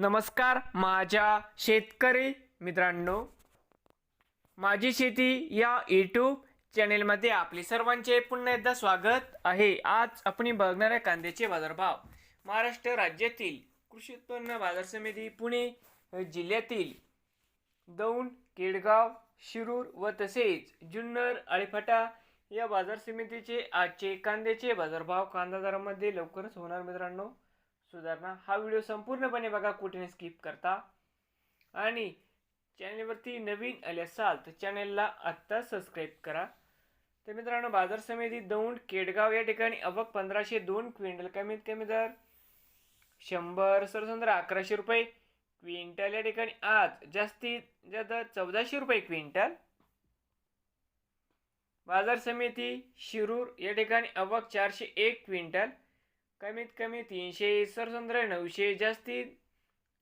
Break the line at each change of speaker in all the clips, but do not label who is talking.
नमस्कार माझ्या शेतकरी मित्रांनो. माझी शेती या यूट्यूब चॅनेलमध्ये आपले सर्वांचे पुन्हा एकदा स्वागत आहे. आज आपण बघणार आहे कांद्याचे बाजारभाव. महाराष्ट्र राज्यातील कृषी उत्पन्न बाजार समिती पुणे जिल्ह्यातील दौंड केडगाव शिरूर व तसेच जुन्नर आळीफाटा या बाजार समितीचे आजचे कांद्याचे बाजारभाव कांदा दरामध्ये लवकरच होणार मित्रांनो. सुधारणा. हा व्हिडिओ संपूर्णपणे बघा कुठे स्किप करता. आणि चॅनलवरती नवीन आले असाल तर चॅनलला आत्ता सबस्क्राईब करा. तर मित्रांनो बाजार समिती दौंड केडगाव या ठिकाणी अवक पंधराशे दोन क्विंटल कमीत कमी दर. शंभर सरसंद्र अकराशे रुपये क्विंटल या ठिकाणी आज जास्तीत जास्त चौदाशे रुपये क्विंटल. बाजार समिती शिरूर या ठिकाणी अवक चारशे एक क्विंटल. कमीत कमी तीनशे सरसंद्र नऊशे जास्तीत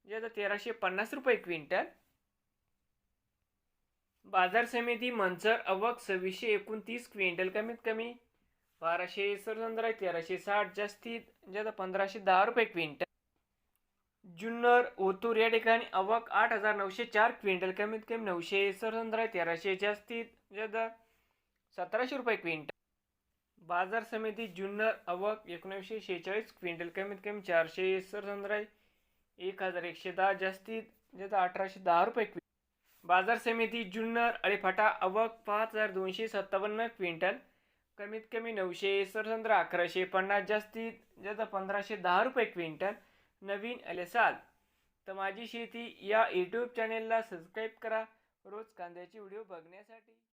जास्त तेराशे पन्नास रुपये क्विंटल. बाजार समिती मंचर अवक सव्वीसशे एकोणतीस क्विंटल कमीत कमी. बाराशे सरसंद्र तेराशे साठ जास्तीत जास्त पंधराशे दहा रुपये क्विंटल. जुन्नर ओतूर या ठिकाणी अवक आठ हजार नऊशे चार क्विंटल कमीत कमी. नऊशे सरसंद्र तेराशे जास्तीत जास्त सतराशे रुपये क्विंटल. बाजार समिती जुन्नर अवक एकोणीसशे शेहेचाळीस क्विंटल कमीत कमी चारशे सरसंद्र एक हजार एकशे दहा जास्तीत जास्त अठराशे दहा रुपये क्विंटल बाजार समिती जुन्नर अळीफाटा अवक पाच हजार दोनशे सत्तावन्न क्विंटल कमीत कमी नऊशे सरसंद्र अकराशे पन्नास जास्तीत जास्त पंधराशे दहा रुपये क्विंटल नवीन अलेसाल. तर माझी शेती या यूट्यूब चॅनेलला सबस्क्राईब करा. रोज कांद्याचे व्हिडिओ बघण्यासाठी.